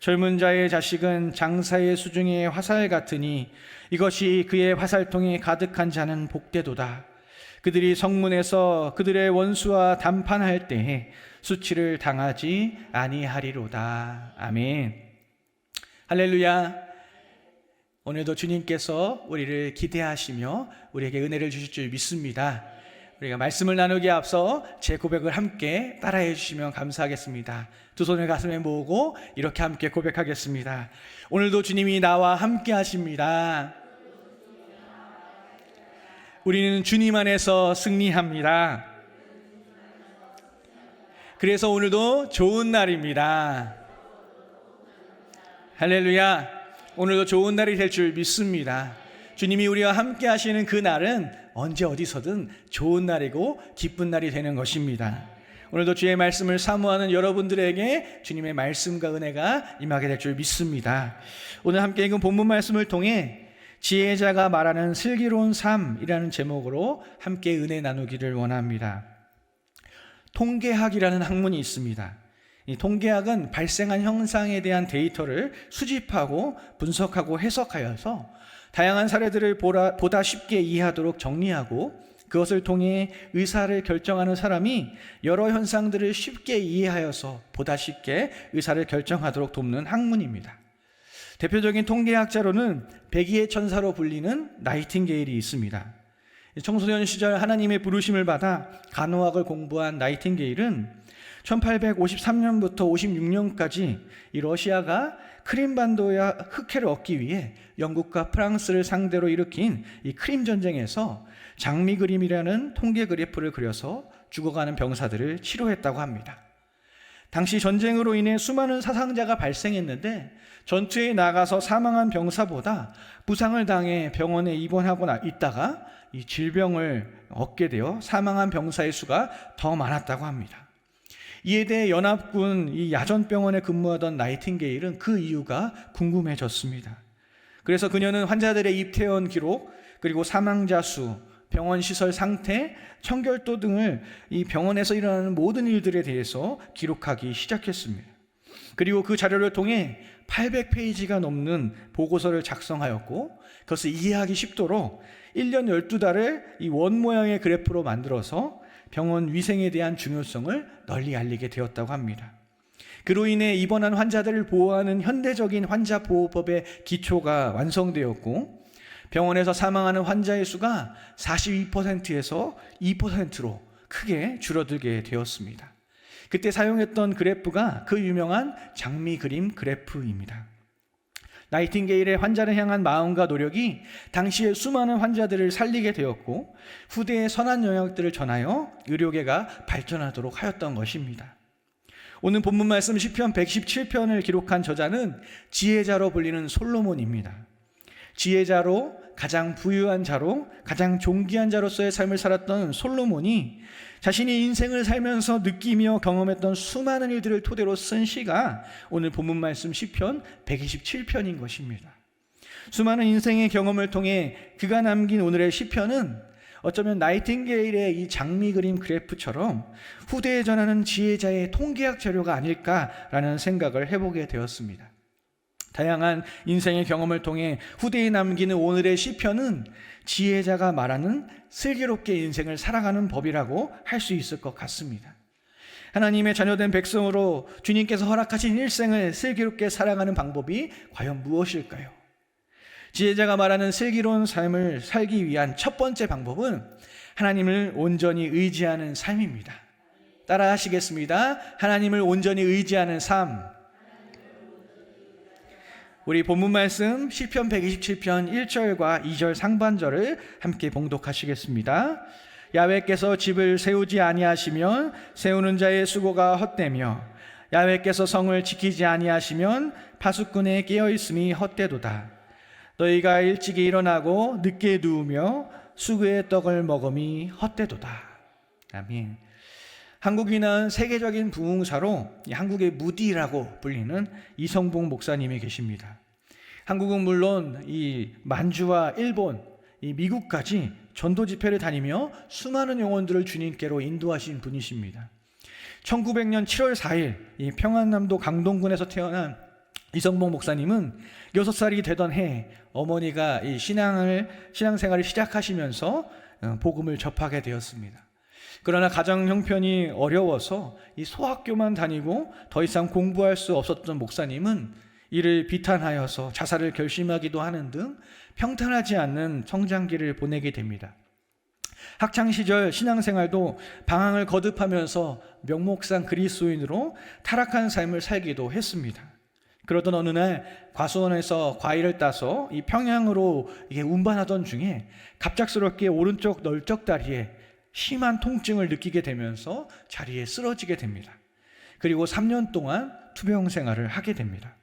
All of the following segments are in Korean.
젊은 자의 자식은 장사의 수중의 화살 같으니 이것이 그의 화살통에 가득한 자는 복되도다. 그들이 성문에서 그들의 원수와 담판할 때에 수치를 당하지 아니하리로다. 아멘. 할렐루야. 오늘도 주님께서 우리를 기대하시며 우리에게 은혜를 주실 줄 믿습니다. 우리가 말씀을 나누기에 앞서 제 고백을 함께 따라해 주시면 감사하겠습니다. 두 손을 가슴에 모으고 이렇게 함께 고백하겠습니다. 오늘도 주님이 나와 함께 하십니다. 우리는 주님 안에서 승리합니다. 그래서 오늘도 좋은 날입니다. 할렐루야. 오늘도 좋은 날이 될 줄 믿습니다. 주님이 우리와 함께 하시는 그 날은 언제 어디서든 좋은 날이고 기쁜 날이 되는 것입니다. 오늘도 주의 말씀을 사모하는 여러분들에게 주님의 말씀과 은혜가 임하게 될 줄 믿습니다. 오늘 함께 읽은 본문 말씀을 통해 지혜자가 말하는 슬기로운 삶이라는 제목으로 함께 은혜 나누기를 원합니다. 통계학이라는 학문이 있습니다. 이 통계학은 발생한 형상에 대한 데이터를 수집하고 분석하고 해석하여서 다양한 사례들을 보라, 보다 쉽게 이해하도록 정리하고 그것을 통해 의사를 결정하는 사람이 여러 현상들을 쉽게 이해하여서 보다 쉽게 의사를 결정하도록 돕는 학문입니다. 대표적인 통계학자로는 백의의 천사로 불리는 나이팅게일이 있습니다. 청소년 시절 하나님의 부르심을 받아 간호학을 공부한 나이팅게일은 1853년부터 56년까지 이 러시아가 크림반도야 흑해를 얻기 위해 영국과 프랑스를 상대로 일으킨 이 크림 전쟁에서 장미 그림이라는 통계 그래프를 그려서 죽어가는 병사들을 치료했다고 합니다. 당시 전쟁으로 인해 수많은 사상자가 발생했는데 전투에 나가서 사망한 병사보다 부상을 당해 병원에 입원하고 있다가 이 질병을 얻게 되어 사망한 병사의 수가 더 많았다고 합니다. 이에 대해 연합군 이 야전병원에 근무하던 나이팅게일은 그 이유가 궁금해졌습니다. 그래서 그녀는 환자들의 입퇴원 기록, 그리고 사망자 수, 병원 시설 상태, 청결도 등을 이 병원에서 일어나는 모든 일들에 대해서 기록하기 시작했습니다. 그리고 그 자료를 통해 800페이지가 넘는 보고서를 작성하였고 그것을 이해하기 쉽도록 1년 12달을 이 원 모양의 그래프로 만들어서 병원 위생에 대한 중요성을 널리 알리게 되었다고 합니다. 그로 인해 입원한 환자들을 보호하는 현대적인 환자 보호법의 기초가 완성되었고 병원에서 사망하는 환자의 수가 42%에서 2%로 크게 줄어들게 되었습니다. 그때 사용했던 그래프가 그 유명한 장미 그림 그래프입니다. 나이팅게일의 환자를 향한 마음과 노력이 당시의 수많은 환자들을 살리게 되었고 후대의 선한 영역들을 전하여 의료계가 발전하도록 하였던 것입니다. 오늘 본문 말씀 시편 117편을 기록한 저자는 지혜자로 불리는 솔로몬입니다. 지혜자로 가장 부유한 자로 가장 존귀한 자로서의 삶을 살았던 솔로몬이 자신이 인생을 살면서 느끼며 경험했던 수많은 일들을 토대로 쓴 시가 오늘 본문 말씀 시편 127편인 것입니다. 수많은 인생의 경험을 통해 그가 남긴 오늘의 시편은 어쩌면 나이팅게일의 이 장미 그림 그래프처럼 후대에 전하는 지혜자의 통계학 자료가 아닐까라는 생각을 해보게 되었습니다. 다양한 인생의 경험을 통해 후대에 남기는 오늘의 시편은 지혜자가 말하는 슬기롭게 인생을 살아가는 법이라고 할 수 있을 것 같습니다. 하나님의 자녀된 백성으로 주님께서 허락하신 일생을 슬기롭게 살아가는 방법이 과연 무엇일까요? 지혜자가 말하는 슬기로운 삶을 살기 위한 첫 번째 방법은 하나님을 온전히 의지하는 삶입니다. 따라 하시겠습니다. 하나님을 온전히 의지하는 삶. 우리 본문 말씀 시편 127편 1절과 2절 상반절을 함께 봉독하시겠습니다. 야외께서 집을 세우지 아니하시면 세우는 자의 수고가 헛되며 야외께서 성을 지키지 아니하시면 파수꾼의 깨어 있음이 헛되도다. 너희가 일찍이 일어나고 늦게 누우며 수구의 떡을 먹음이 헛되도다. 아멘. 한국인은 세계적인 부흥사로 이 한국의 무디라고 불리는 이성봉 목사님이 계십니다. 한국은 물론 이 만주와 일본, 이 미국까지 전도 집회를 다니며 수많은 영혼들을 주님께로 인도하신 분이십니다. 1900년 7월 4일 이 평안남도 강동군에서 태어난 이성봉 목사님은 6살이 되던 해 어머니가 이 신앙을 신앙생활을 시작하시면서 어, 복음을 접하게 되었습니다. 그러나 가정 형편이 어려워서 이 소학교만 다니고 더 이상 공부할 수 없었던 목사님은 이를 비탄하여서 자살을 결심하기도 하는 등 평탄하지 않는 성장기를 보내게 됩니다. 학창 시절 신앙생활도 방황을 거듭하면서 명목상 그리스도인으로 타락한 삶을 살기도 했습니다. 그러던 어느 날 과수원에서 과일을 따서 이 평양으로 운반하던 중에 갑작스럽게 오른쪽 널쩍 다리에 심한 통증을 느끼게 되면서 자리에 쓰러지게 됩니다. 그리고 3년 동안 투병 생활을 하게 됩니다.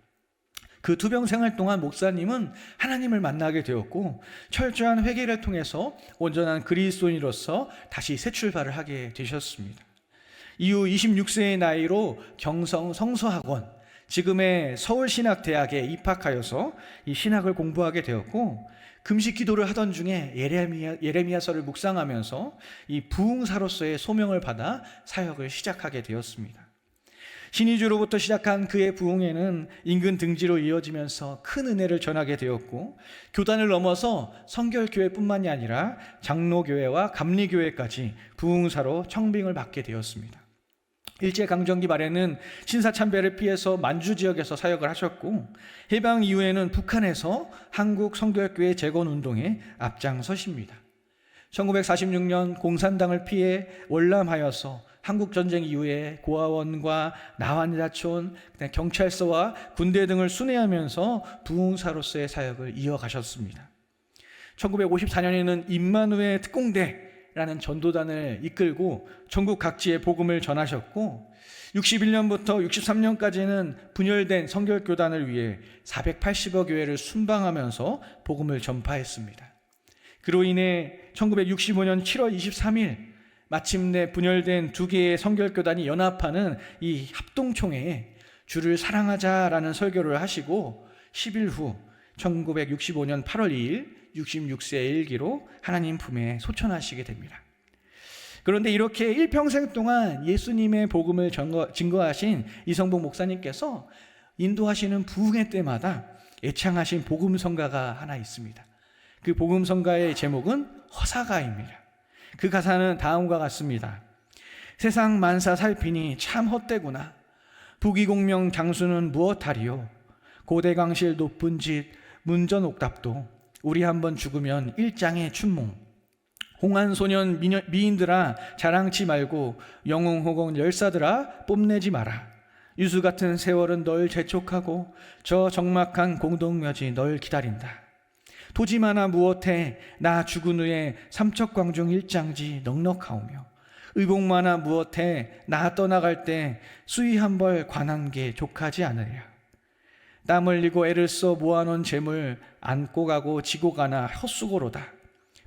그 투병 생활 동안 목사님은 하나님을 만나게 되었고 철저한 회개를 통해서 온전한 그리스도인으로서 다시 새 출발을 하게 되셨습니다. 이후 26세의 나이로 경성 성서학원 지금의 서울신학대학에 입학하여서 이 신학을 공부하게 되었고 금식 기도를 하던 중에 예레미야, 예레미야서를 묵상하면서 이 부흥사로서의 소명을 받아 사역을 시작하게 되었습니다. 신의주로부터 시작한 그의 부흥에는 인근 등지로 이어지면서 큰 은혜를 전하게 되었고 교단을 넘어서 성결교회뿐만이 아니라 장로교회와 감리교회까지 부흥사로 청빙을 받게 되었습니다. 일제 강점기 말에는 신사 참배를 피해서 만주 지역에서 사역을 하셨고 해방 이후에는 북한에서 한국 성교학교회 재건 운동에 앞장서십니다. 1946년 공산당을 피해 월남하여서 한국 전쟁 이후에 고아원과 나환자촌, 경찰서와 군대 등을 순회하면서 부흥사로서의 사역을 이어가셨습니다. 1954년에는 임만우의 특공대 라는 전도단을 이끌고 전국 각지에 복음을 전하셨고 61년부터 63년까지는 분열된 성결교단을 위해 480여 교회를 순방하면서 복음을 전파했습니다. 그로 인해 1965년 7월 23일 마침내 분열된 두 개의 성결교단이 연합하는 이 합동총회에 주를 사랑하자라는 설교를 하시고 10일 후 1965년 8월 2일 66세의 일기로 하나님 품에 소천하시게 됩니다. 그런데 이렇게 일평생 동안 예수님의 복음을 증거하신 이성복 목사님께서 인도하시는 부흥회 때마다 애창하신 복음성가가 하나 있습니다. 그 복음성가의 제목은 허사가입니다. 그 가사는 다음과 같습니다. 세상 만사 살피니 참 헛되구나. 부귀공명 장수는 무엇하리요? 고대강실 높은 짓 문전 옥답도 우리 한번 죽으면 일장의 춘몽. 홍한 소년 미인들아 자랑치 말고 영웅호공 열사들아 뽐내지 마라. 유수 같은 세월은 널 재촉하고 저 적막한 공동묘지 널 기다린다. 도지 마나 무엇해 나 죽은 후에 삼척광중 일장지 넉넉하오며 의복마나 무엇해 나 떠나갈 때 수위 한벌 관한 게 족하지 않으랴 땀 흘리고 애를 써 모아놓은 재물 안고 가고 지고 가나 헛수고로다.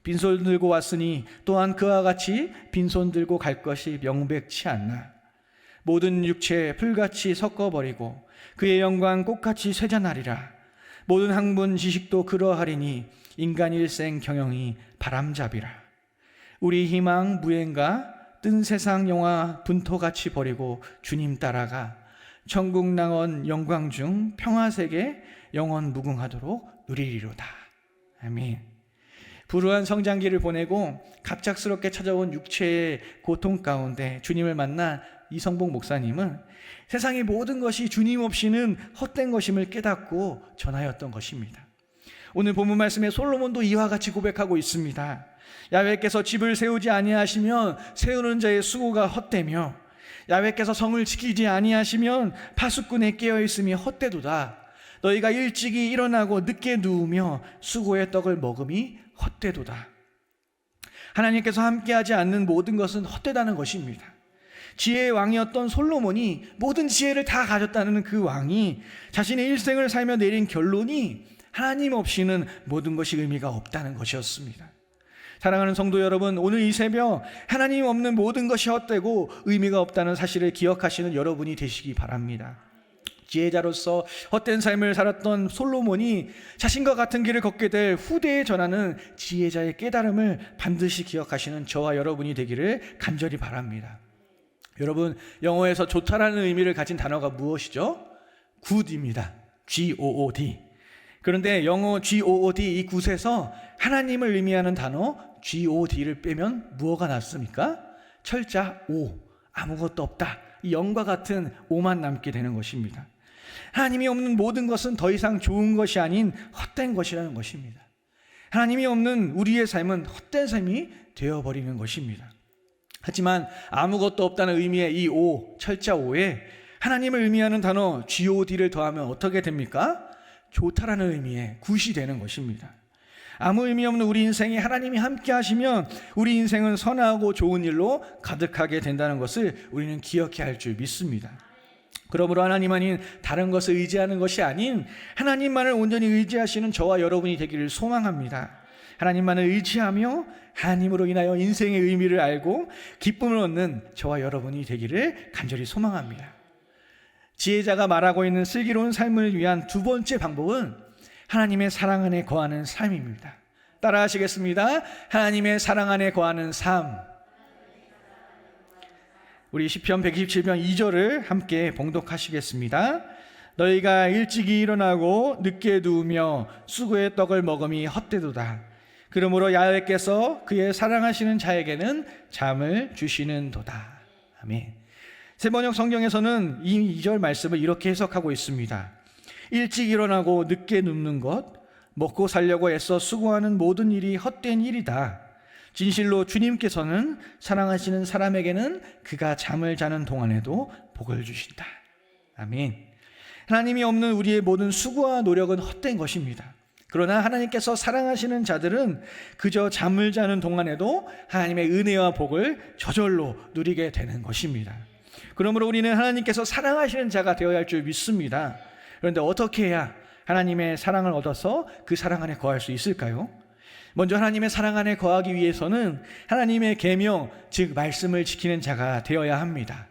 빈손 들고 왔으니 또한 그와 같이 빈손 들고 갈 것이 명백치 않나. 모든 육체 풀같이 섞어버리고 그의 영광 꽃같이 쇠잔하리라. 모든 학문 지식도 그러하리니 인간 일생 경영이 바람잡이라. 우리 희망 무행가 뜬 세상 영화 분토같이 버리고 주님 따라가 천국 낭원 영광 중 평화세계 영원 무궁하도록 누리리로다. 아멘. 불우한 성장기를 보내고 갑작스럽게 찾아온 육체의 고통 가운데 주님을 만나 이성복 목사님은 세상의 모든 것이 주님 없이는 헛된 것임을 깨닫고 전하였던 것입니다. 오늘 본문 말씀에 솔로몬도 이와 같이 고백하고 있습니다. 야훼께서 집을 세우지 아니하시면 세우는 자의 수고가 헛되며 야훼께서 성을 지키지 아니하시면 파수꾼에 깨어 있음이 헛되도다. 너희가 일찍이 일어나고 늦게 누우며 수고의 떡을 먹음이 헛되도다. 하나님께서 함께하지 않는 모든 것은 헛되다는 것입니다. 지혜의 왕이었던 솔로몬이 모든 지혜를 다 가졌다는 그 왕이 자신의 일생을 살며 내린 결론이 하나님 없이는 모든 것이 의미가 없다는 것이었습니다. 사랑하는 성도 여러분, 오늘 이 새벽 하나님 없는 모든 것이 헛되고 의미가 없다는 사실을 기억하시는 여러분이 되시기 바랍니다. 지혜자로서 헛된 삶을 살았던 솔로몬이 자신과 같은 길을 걷게 될 후대에 전하는 지혜자의 깨달음을 반드시 기억하시는 저와 여러분이 되기를 간절히 바랍니다. 여러분, 영어에서 좋다라는 의미를 가진 단어가 무엇이죠? good입니다. G-O-O-D. 그런데 영어 G-O-O-D 이 굿에서 하나님을 의미하는 단어 G-O-D를 빼면 무엇가 났습니까? 철자 O. 아무것도 없다. 이 영과 같은 오만 남게 되는 것입니다. 하나님이 없는 모든 것은 더 이상 좋은 것이 아닌 헛된 것이라는 것입니다. 하나님이 없는 우리의 삶은 헛된 삶이 되어버리는 것입니다. 하지만 아무것도 없다는 의미의 이 오, 철자 오에 하나님을 의미하는 단어 god를 더하면 어떻게 됩니까? 좋다라는 의미의 굿이 되는 것입니다. 아무 의미 없는 우리 인생에 하나님이 함께 하시면 우리 인생은 선하고 좋은 일로 가득하게 된다는 것을 우리는 기억해야 할 줄 믿습니다. 그러므로 하나님 아닌 다른 것을 의지하는 것이 아닌 하나님만을 온전히 의지하시는 저와 여러분이 되기를 소망합니다. 하나님만을 의지하며 하나님으로 인하여 인생의 의미를 알고 기쁨을 얻는 저와 여러분이 되기를 간절히 소망합니다. 지혜자가 말하고 있는 슬기로운 삶을 위한 두 번째 방법은 하나님의 사랑 안에 거하는 삶입니다. 따라 하시겠습니다. 하나님의 사랑 안에 거하는 삶. 우리 시편 127편 2절을 함께 봉독하시겠습니다. 너희가 일찍이 일어나고 늦게 누우며 수고의 떡을 먹음이 헛되도다. 그러므로 야훼께서 그의 사랑하시는 자에게는 잠을 주시는 도다. 아멘. 세번역 성경에서는 이 2절 말씀을 이렇게 해석하고 있습니다. 일찍 일어나고 늦게 눕는 것, 먹고 살려고 애써 수고하는 모든 일이 헛된 일이다. 진실로 주님께서는 사랑하시는 사람에게는 그가 잠을 자는 동안에도 복을 주신다. 아멘. 하나님이 없는 우리의 모든 수고와 노력은 헛된 것입니다. 그러나 하나님께서 사랑하시는 자들은 그저 잠을 자는 동안에도 하나님의 은혜와 복을 저절로 누리게 되는 것입니다. 그러므로 우리는 하나님께서 사랑하시는 자가 되어야 할 줄 믿습니다. 그런데 어떻게 해야 하나님의 사랑을 얻어서 그 사랑 안에 거할 수 있을까요? 먼저 하나님의 사랑 안에 거하기 위해서는 하나님의 계명, 즉 말씀을 지키는 자가 되어야 합니다.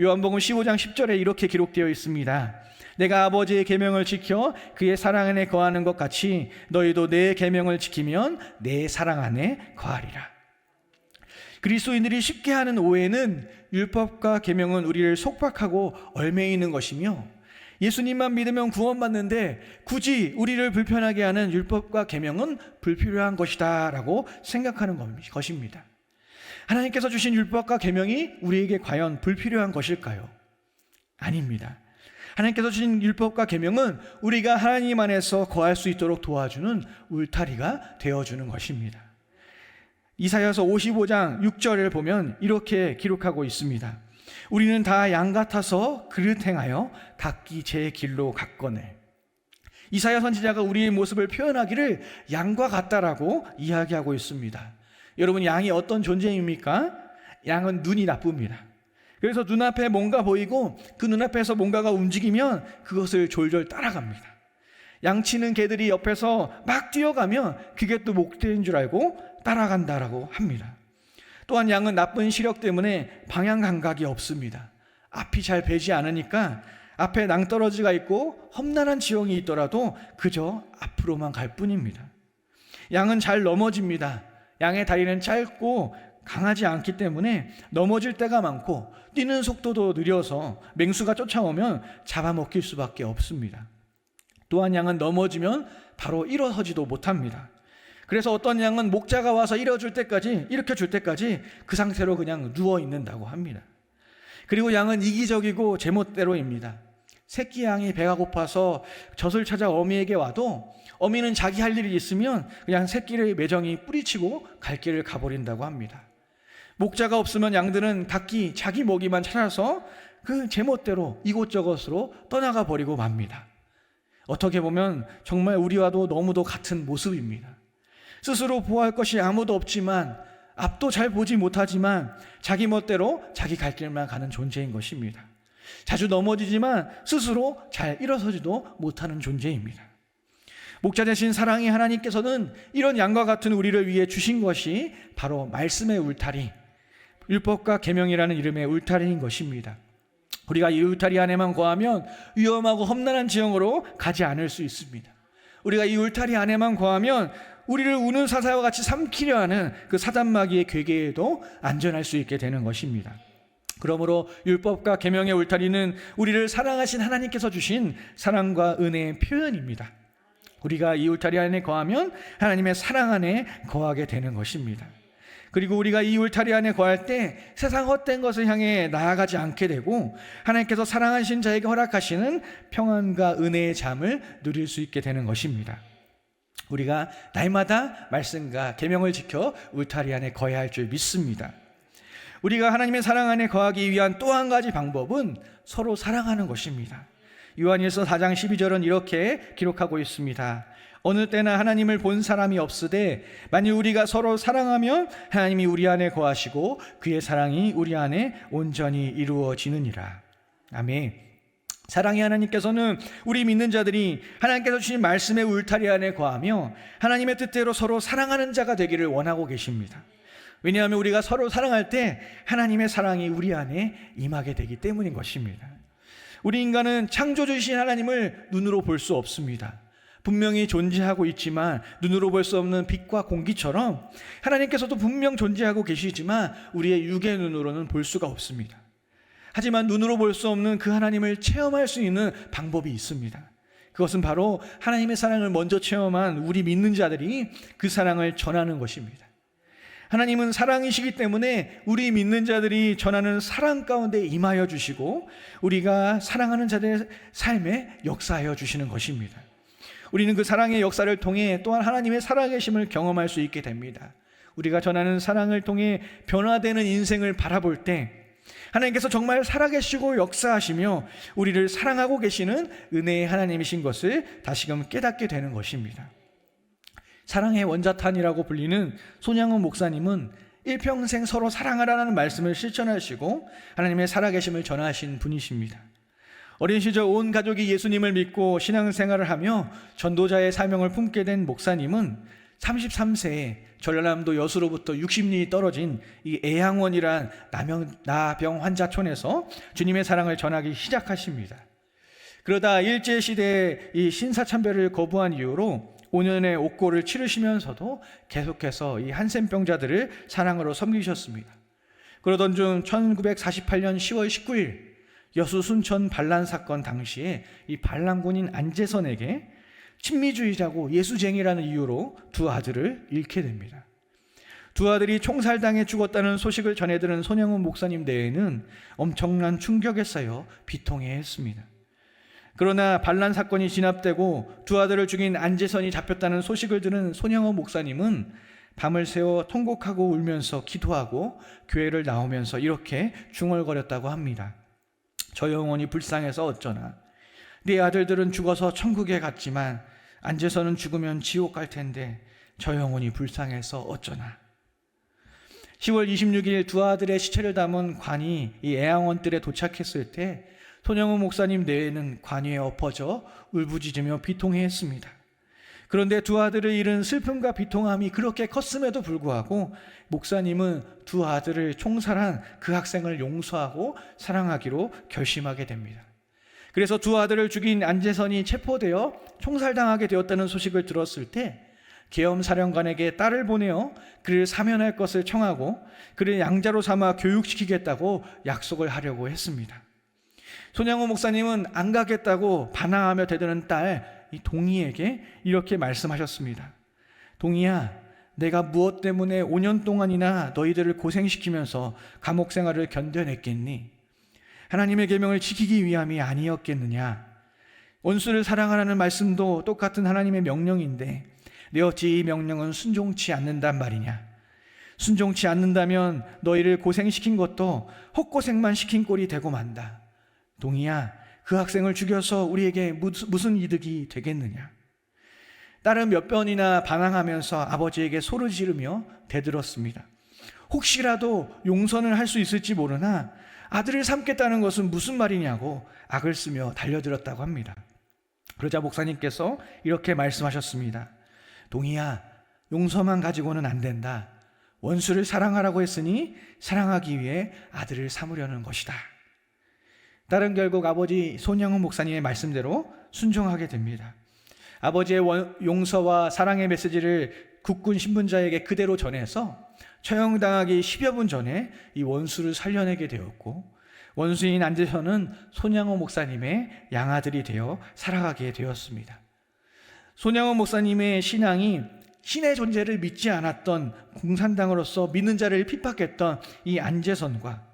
요한복음 15장 10절에 이렇게 기록되어 있습니다. 내가 아버지의 계명을 지켜 그의 사랑 안에 거하는 것 같이 너희도 내 계명을 지키면 내 사랑 안에 거하리라. 그리스도인들이 쉽게 하는 오해는 율법과 계명은 우리를 속박하고 얽매이는 것이며 예수님만 믿으면 구원받는데 굳이 우리를 불편하게 하는 율법과 계명은 불필요한 것이다라고 생각하는 것입니다. 하나님께서 주신 율법과 계명이 우리에게 과연 불필요한 것일까요? 아닙니다. 하나님께서 주신 율법과 계명은 우리가 하나님 안에서 거할 수 있도록 도와주는 울타리가 되어 주는 것입니다. 이사야서 55장 6절을 보면 이렇게 기록하고 있습니다. 우리는 다 양 같아서 그릇 행하여 각기 제 길로 갔거늘. 이사야 선지자가 우리의 모습을 표현하기를 양과 같다라고 이야기하고 있습니다. 여러분 양이 어떤 존재입니까? 양은 눈이 나쁩니다. 그래서 눈앞에 뭔가 보이고 그 눈앞에서 뭔가가 움직이면 그것을 졸졸 따라갑니다. 양치는 개들이 옆에서 막 뛰어가면 그게 또 목대인 줄 알고 따라간다라고 합니다. 또한 양은 나쁜 시력 때문에 방향 감각이 없습니다. 앞이 잘 배지 않으니까 앞에 낭떠러지가 있고 험난한 지형이 있더라도 그저 앞으로만 갈 뿐입니다. 양은 잘 넘어집니다. 양의 다리는 짧고 강하지 않기 때문에 넘어질 때가 많고 뛰는 속도도 느려서 맹수가 쫓아오면 잡아먹힐 수밖에 없습니다. 또한 양은 넘어지면 바로 일어서지도 못합니다. 그래서 어떤 양은 목자가 와서 일어줄 때까지 일으켜 줄 때까지 그 상태로 그냥 누워 있는다고 합니다. 그리고 양은 이기적이고 제멋대로입니다. 새끼 양이 배가 고파서 젖을 찾아 어미에게 와도 어미는 자기 할 일이 있으면 그냥 새끼를 매정히 뿌리치고 갈 길을 가버린다고 합니다. 목자가 없으면 양들은 각기 자기 먹이만 찾아서 그 제멋대로 이곳저곳으로 떠나가 버리고 맙니다. 어떻게 보면 정말 우리와도 너무도 같은 모습입니다. 스스로 보호할 것이 아무도 없지만 앞도 잘 보지 못하지만 자기 멋대로 자기 갈 길만 가는 존재인 것입니다. 자주 넘어지지만 스스로 잘 일어서지도 못하는 존재입니다. 목자 대신 사랑의 하나님께서는 이런 양과 같은 우리를 위해 주신 것이 바로 말씀의 울타리, 율법과 계명이라는 이름의 울타리인 것입니다. 우리가 이 울타리 안에만 거하면 위험하고 험난한 지형으로 가지 않을 수 있습니다. 우리가 이 울타리 안에만 거하면 우리를 우는 사자와 같이 삼키려 하는 그 사단마귀의 괴계에도 안전할 수 있게 되는 것입니다. 그러므로 율법과 계명의 울타리는 우리를 사랑하신 하나님께서 주신 사랑과 은혜의 표현입니다. 우리가 이 울타리 안에 거하면 하나님의 사랑 안에 거하게 되는 것입니다. 그리고 우리가 이 울타리 안에 거할 때 세상 헛된 것을 향해 나아가지 않게 되고 하나님께서 사랑하신 자에게 허락하시는 평안과 은혜의 잠을 누릴 수 있게 되는 것입니다. 우리가 날마다 말씀과 계명을 지켜 울타리 안에 거해야 할 줄 믿습니다. 우리가 하나님의 사랑 안에 거하기 위한 또 한 가지 방법은 서로 사랑하는 것입니다. 요한일서 4장 12절은 이렇게 기록하고 있습니다. 어느 때나 하나님을 본 사람이 없으되 만일 우리가 서로 사랑하면 하나님이 우리 안에 거하시고 그의 사랑이 우리 안에 온전히 이루어지느니라. 아멘. 사랑의 하나님께서는 우리 믿는 자들이 하나님께서 주신 말씀의 울타리 안에 거하며 하나님의 뜻대로 서로 사랑하는 자가 되기를 원하고 계십니다. 왜냐하면 우리가 서로 사랑할 때 하나님의 사랑이 우리 안에 임하게 되기 때문인 것입니다. 우리 인간은 창조주신 하나님을 눈으로 볼 수 없습니다. 분명히 존재하고 있지만 눈으로 볼 수 없는 빛과 공기처럼 하나님께서도 분명 존재하고 계시지만 우리의 육의 눈으로는 볼 수가 없습니다. 하지만 눈으로 볼 수 없는 그 하나님을 체험할 수 있는 방법이 있습니다. 그것은 바로 하나님의 사랑을 먼저 체험한 우리 믿는 자들이 그 사랑을 전하는 것입니다. 하나님은 사랑이시기 때문에 우리 믿는 자들이 전하는 사랑 가운데 임하여 주시고 우리가 사랑하는 자들의 삶에 역사하여 주시는 것입니다. 우리는 그 사랑의 역사를 통해 또한 하나님의 살아계심을 경험할 수 있게 됩니다. 우리가 전하는 사랑을 통해 변화되는 인생을 바라볼 때 하나님께서 정말 살아계시고 역사하시며 우리를 사랑하고 계시는 은혜의 하나님이신 것을 다시금 깨닫게 되는 것입니다. 사랑의 원자탄이라고 불리는 손양훈 목사님은 일평생 서로 사랑하라는 말씀을 실천하시고 하나님의 살아계심을 전하신 분이십니다. 어린 시절 온 가족이 예수님을 믿고 신앙생활을 하며 전도자의 사명을 품게 된 목사님은 33세에 전라남도 여수로부터 60리이 떨어진 이 애양원이란 나병, 나병 환자촌에서 주님의 사랑을 전하기 시작하십니다. 그러다 일제시대에 이 신사참배를 거부한 이유로 5년의 옥고를 치르시면서도 계속해서 이 한센병자들을 사랑으로 섬기셨습니다. 그러던 중 1948년 10월 19일 여수 순천 반란 사건 당시에 이 반란군인 안재선에게 친미주의자고 예수쟁이라는 이유로 두 아들을 잃게 됩니다. 두 아들이 총살당해 죽었다는 소식을 전해들은 손영훈 목사님 내에는 엄청난 충격에 쌓여 비통해했습니다. 그러나 반란 사건이 진압되고 두 아들을 죽인 안재선이 잡혔다는 소식을 들은 손영호 목사님은 밤을 새워 통곡하고 울면서 기도하고 교회를 나오면서 이렇게 중얼거렸다고 합니다. 저 영혼이 불쌍해서 어쩌나. 네 아들들은 죽어서 천국에 갔지만 안재선은 죽으면 지옥 갈 텐데 저 영혼이 불쌍해서 어쩌나. 10월 26일 두 아들의 시체를 담은 관이 이 애양원들에 도착했을 때 손영훈 목사님 내에는 관위에 엎어져 울부짖으며 비통해했습니다. 그런데 두 아들을 잃은 슬픔과 비통함이 그렇게 컸음에도 불구하고 목사님은 두 아들을 총살한 그 학생을 용서하고 사랑하기로 결심하게 됩니다. 그래서 두 아들을 죽인 안재선이 체포되어 총살당하게 되었다는 소식을 들었을 때 계엄 사령관에게 딸을 보내어 그를 사면할 것을 청하고 그를 양자로 삼아 교육시키겠다고 약속을 하려고 했습니다. 손양호 목사님은 안 가겠다고 반항하며 대드는 딸 이 동희에게 이렇게 말씀하셨습니다. 동희야, 내가 무엇 때문에 5년 동안이나 너희들을 고생시키면서 감옥 생활을 견뎌냈겠니? 하나님의 계명을 지키기 위함이 아니었겠느냐? 원수를 사랑하라는 말씀도 똑같은 하나님의 명령인데 내 어찌 이 명령은 순종치 않는단 말이냐? 순종치 않는다면 너희를 고생시킨 것도 헛고생만 시킨 꼴이 되고 만다. 동이야, 그 학생을 죽여서 우리에게 무슨 이득이 되겠느냐? 딸은 몇 번이나 반항하면서 아버지에게 소를 지르며 대들었습니다. 혹시라도 용서는 할 수 있을지 모르나 아들을 삼겠다는 것은 무슨 말이냐고 악을 쓰며 달려들었다고 합니다. 그러자 목사님께서 이렇게 말씀하셨습니다. 동희야, 용서만 가지고는 안 된다. 원수를 사랑하라고 했으니 사랑하기 위해 아들을 삼으려는 것이다. 딸은 결국 아버지 손영훈 목사님의 말씀대로 순종하게 됩니다. 아버지의 원- 용서와 사랑의 메시지를 국군 신분자에게 그대로 전해서 처형당하기 10여 분 전에 이 원수를 살려내게 되었고 원수인 안재현은 손양호 목사님의 양아들이 되어 살아가게 되었습니다. 손양호 목사님의 신앙이 신의 존재를 믿지 않았던 공산당으로서 믿는 자를 핍박했던 이 안재선과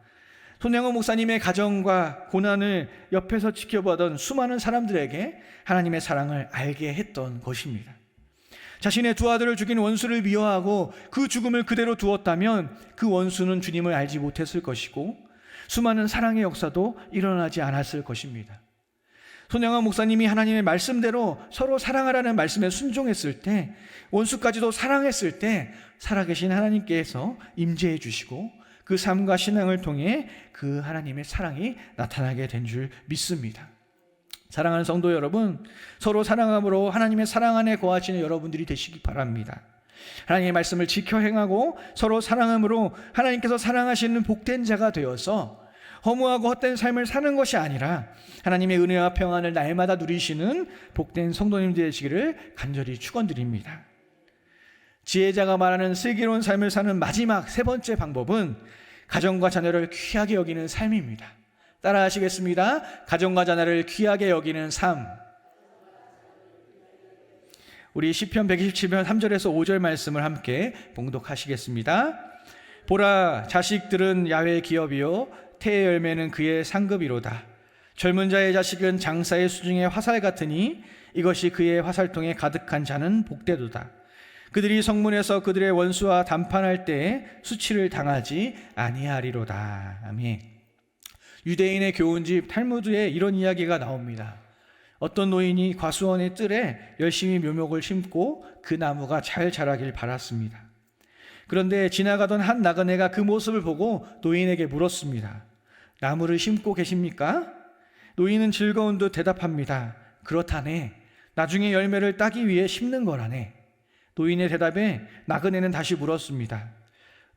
손양호 목사님의 가정과 고난을 옆에서 지켜보던 수많은 사람들에게 하나님의 사랑을 알게 했던 것입니다. 자신의 두 아들을 죽인 원수를 미워하고 그 죽음을 그대로 두었다면 그 원수는 주님을 알지 못했을 것이고 수많은 사랑의 역사도 일어나지 않았을 것입니다. 손영환 목사님이 하나님의 말씀대로 서로 사랑하라는 말씀에 순종했을 때 원수까지도 사랑했을 때 살아계신 하나님께서 임재해 주시고 그 삶과 신앙을 통해 그 하나님의 사랑이 나타나게 된 줄 믿습니다. 사랑하는 성도 여러분, 서로 사랑함으로 하나님의 사랑 안에 거하시는 여러분들이 되시기 바랍니다. 하나님의 말씀을 지켜 행하고 서로 사랑함으로 하나님께서 사랑하시는 복된 자가 되어서 허무하고 헛된 삶을 사는 것이 아니라 하나님의 은혜와 평안을 날마다 누리시는 복된 성도님 되시기를 간절히 축원드립니다. 지혜자가 말하는 슬기로운 삶을 사는 마지막 세 번째 방법은 가정과 자녀를 귀하게 여기는 삶입니다. 따라 하시겠습니다. 가정과 자녀를 귀하게 여기는 삶. 우리 시편 127편 3절에서 5절 말씀을 함께 봉독하시겠습니다. 보라 자식들은 야외 기업이요 태의 열매는 그의 상급이로다. 젊은 자의 자식은 장사의 수중의 화살 같으니 이것이 그의 화살통에 가득한 자는 복되도다. 그들이 성문에서 그들의 원수와 담판할 때에 수치를 당하지 아니하리로다. 아멘. 유대인의 교훈집 탈무드에 이런 이야기가 나옵니다. 어떤 노인이 과수원의 뜰에 열심히 묘목을 심고 그 나무가 잘 자라길 바랐습니다. 그런데 지나가던 한 나그네가 그 모습을 보고 노인에게 물었습니다. 나무를 심고 계십니까? 노인은 즐거운 듯 대답합니다. 그렇다네. 나중에 열매를 따기 위해 심는 거라네. 노인의 대답에 나그네는 다시 물었습니다.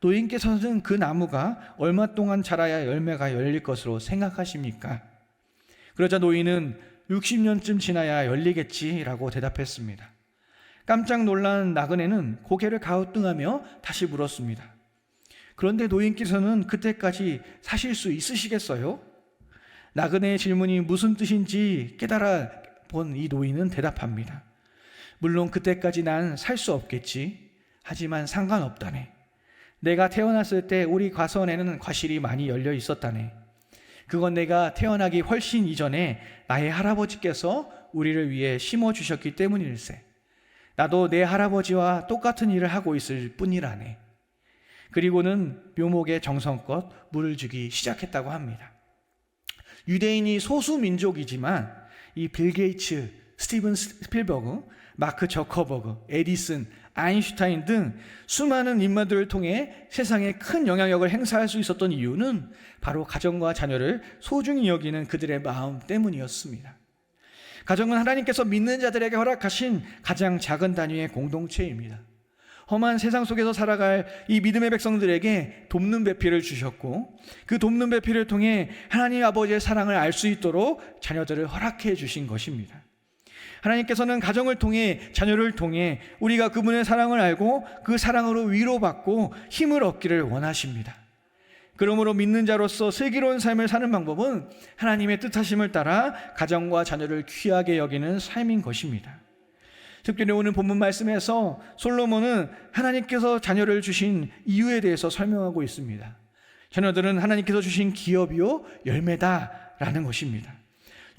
노인께서는 그 나무가 얼마 동안 자라야 열매가 열릴 것으로 생각하십니까? 그러자 노인은 60년쯤 지나야 열리겠지라고 대답했습니다. 깜짝 놀란 나그네는 고개를 가우뚱하며 다시 물었습니다. 그런데 노인께서는 그때까지 사실 수 있으시겠어요? 나그네의 질문이 무슨 뜻인지 깨달아 본 이 노인은 대답합니다. 물론 그때까지 난 살 수 없겠지. 하지만 상관없다네. 내가 태어났을 때 우리 과수원에는 과실이 많이 열려 있었다네. 그건 내가 태어나기 훨씬 이전에 나의 할아버지께서 우리를 위해 심어 주셨기 때문일세. 나도 내 할아버지와 똑같은 일을 하고 있을 뿐이라네. 그리고는 묘목에 정성껏 물을 주기 시작했다고 합니다. 유대인이 소수 민족이지만 이 빌 게이츠, 스티븐 스필버그, 마크 저커버그, 에디슨, 아인슈타인 등 수많은 인물들을 통해 세상에 큰 영향력을 행사할 수 있었던 이유는 바로 가정과 자녀를 소중히 여기는 그들의 마음 때문이었습니다. 가정은 하나님께서 믿는 자들에게 허락하신 가장 작은 단위의 공동체입니다. 험한 세상 속에서 살아갈 이 믿음의 백성들에게 돕는 배필을 주셨고 그 돕는 배필을 통해 하나님 아버지의 사랑을 알 수 있도록 자녀들을 허락해 주신 것입니다. 하나님께서는 가정을 통해 자녀를 통해 우리가 그분의 사랑을 알고 그 사랑으로 위로받고 힘을 얻기를 원하십니다. 그러므로 믿는 자로서 슬기로운 삶을 사는 방법은 하나님의 뜻하심을 따라 가정과 자녀를 귀하게 여기는 삶인 것입니다. 특별히 오늘 본문 말씀에서 솔로몬은 하나님께서 자녀를 주신 이유에 대해서 설명하고 있습니다. 자녀들은 하나님께서 주신 기업이요 열매다라는 것입니다.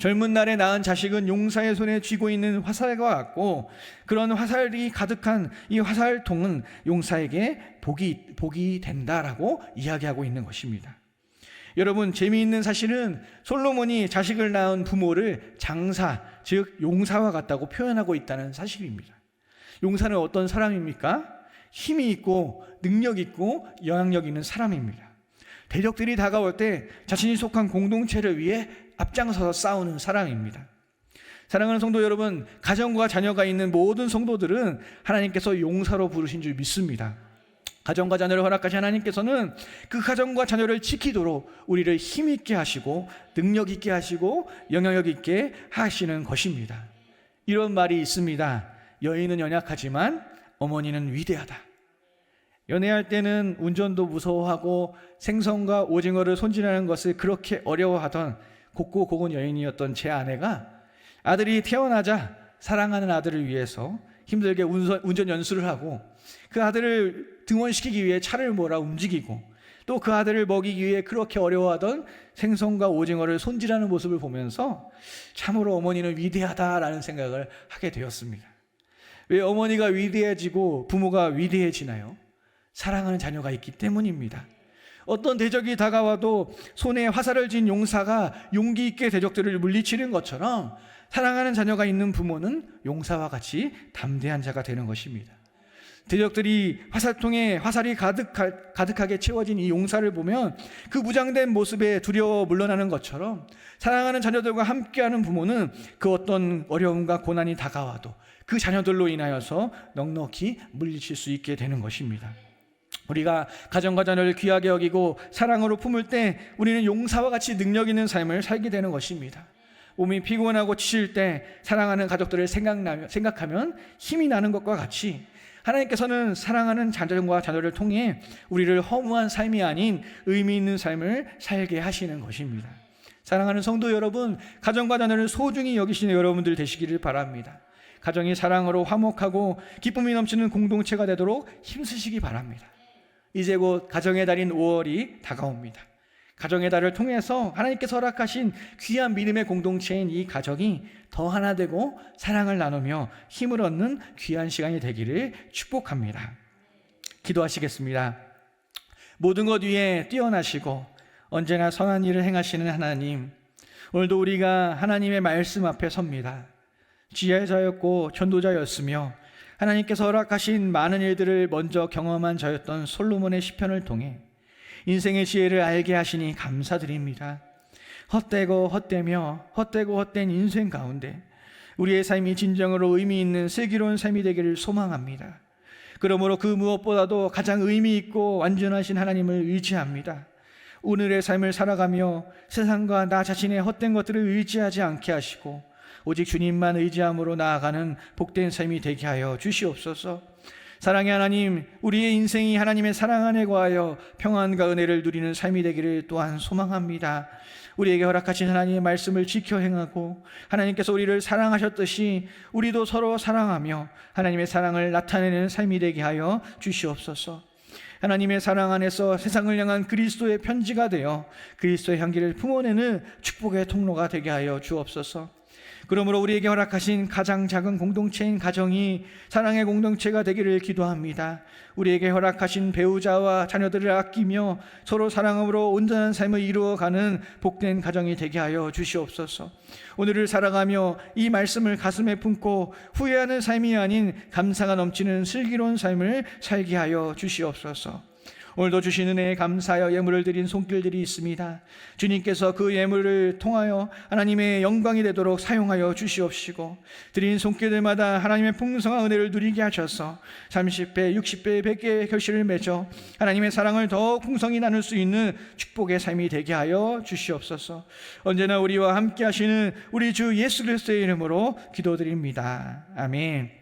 젊은 날에 낳은 자식은 용사의 손에 쥐고 있는 화살과 같고 그런 화살이 가득한 이 화살통은 용사에게 복이 복이 된다라고 이야기하고 있는 것입니다. 여러분 재미있는 사실은 솔로몬이 자식을 낳은 부모를 장사 즉 용사와 같다고 표현하고 있다는 사실입니다. 용사는 어떤 사람입니까? 힘이 있고 능력 있고 영향력 있는 사람입니다. 대적들이 다가올 때 자신이 속한 공동체를 위해 앞장서서 싸우는 사람입니다. 사랑하는 성도 여러분, 가정과 자녀가 있는 모든 성도들은 하나님께서 용사로 부르신 줄 믿습니다. 가정과 자녀를 허락하신 하나님께서는 그 가정과 자녀를 지키도록 우리를 힘있게 하시고 능력 있게 하시고 영향력 있게 하시는 것입니다. 이런 말이 있습니다. 여인은 연약하지만 어머니는 위대하다. 연애할 때는 운전도 무서워하고 생선과 오징어를 손질하는 것을 그렇게 어려워하던 곱고 고운 여인이었던 제 아내가 아들이 태어나자 사랑하는 아들을 위해서 힘들게 운전, 운전 연수를 하고 그 아들을 등원시키기 위해 차를 몰아 움직이고 또 그 아들을 먹이기 위해 그렇게 어려워하던 생선과 오징어를 손질하는 모습을 보면서 참으로 어머니는 위대하다라는 생각을 하게 되었습니다. 왜 어머니가 위대해지고 부모가 위대해지나요? 사랑하는 자녀가 있기 때문입니다. 어떤 대적이 다가와도 손에 화살을 쥔 용사가 용기 있게 대적들을 물리치는 것처럼 사랑하는 자녀가 있는 부모는 용사와 같이 담대한 자가 되는 것입니다. 대적들이 화살통에 화살이 가득, 가득하게 채워진 이 용사를 보면 그 무장된 모습에 두려워 물러나는 것처럼 사랑하는 자녀들과 함께하는 부모는 그 어떤 어려움과 고난이 다가와도 그 자녀들로 인하여서 넉넉히 물리칠 수 있게 되는 것입니다. 우리가 가정과 자녀를 귀하게 여기고 사랑으로 품을 때 우리는 용사와 같이 능력 있는 삶을 살게 되는 것입니다. 몸이 피곤하고 지칠 때 사랑하는 가족들을 생각나며, 생각하면 힘이 나는 것과 같이 하나님께서는 사랑하는 자녀과 자녀를 통해 우리를 허무한 삶이 아닌 의미 있는 삶을 살게 하시는 것입니다. 사랑하는 성도 여러분, 가정과 자녀를 소중히 여기시는 여러분들 되시기를 바랍니다. 가정이 사랑으로 화목하고 기쁨이 넘치는 공동체가 되도록 힘쓰시기 바랍니다. 이제 곧 가정의 달인 5월이 다가옵니다. 가정의 달을 통해서 하나님께서 허락하신 귀한 믿음의 공동체인 이 가정이 더 하나 되고 사랑을 나누며 힘을 얻는 귀한 시간이 되기를 축복합니다. 기도하시겠습니다. 모든 것 위에 뛰어나시고 언제나 선한 일을 행하시는 하나님, 오늘도 우리가 하나님의 말씀 앞에 섭니다. 지혜자였고 전도자였으며 하나님께서 허락하신 많은 일들을 먼저 경험한 저였던 솔로몬의 시편을 통해 인생의 지혜를 알게 하시니 감사드립니다. 헛되고 헛되며 헛되고 헛된 인생 가운데 우리의 삶이 진정으로 의미 있는 슬기로운 삶이 되기를 소망합니다. 그러므로 그 무엇보다도 가장 의미 있고 완전하신 하나님을 의지합니다. 오늘의 삶을 살아가며 세상과 나 자신의 헛된 것들을 의지하지 않게 하시고 오직 주님만 의지함으로 나아가는 복된 삶이 되게 하여 주시옵소서. 사랑의 하나님, 우리의 인생이 하나님의 사랑 안에 거하여 평안과 은혜를 누리는 삶이 되기를 또한 소망합니다. 우리에게 허락하신 하나님의 말씀을 지켜 행하고 하나님께서 우리를 사랑하셨듯이 우리도 서로 사랑하며 하나님의 사랑을 나타내는 삶이 되게 하여 주시옵소서. 하나님의 사랑 안에서 세상을 향한 그리스도의 편지가 되어 그리스도의 향기를 품어내는 축복의 통로가 되게 하여 주옵소서. 그러므로 우리에게 허락하신 가장 작은 공동체인 가정이 사랑의 공동체가 되기를 기도합니다. 우리에게 허락하신 배우자와 자녀들을 아끼며 서로 사랑으로 온전한 삶을 이루어가는 복된 가정이 되게 하여 주시옵소서. 오늘을 살아가며 이 말씀을 가슴에 품고 후회하는 삶이 아닌 감사가 넘치는 슬기로운 삶을 살게 하여 주시옵소서. 오늘도 주신 은혜에 감사하여 예물을 드린 손길들이 있습니다. 주님께서 그 예물을 통하여 하나님의 영광이 되도록 사용하여 주시옵시고 드린 손길들마다 하나님의 풍성한 은혜를 누리게 하셔서 30배, 60배, 100개의 결실을 맺어 하나님의 사랑을 더 풍성히 나눌 수 있는 축복의 삶이 되게 하여 주시옵소서. 언제나 우리와 함께 하시는 우리 주 예수 그리스도의 이름으로 기도드립니다. 아멘.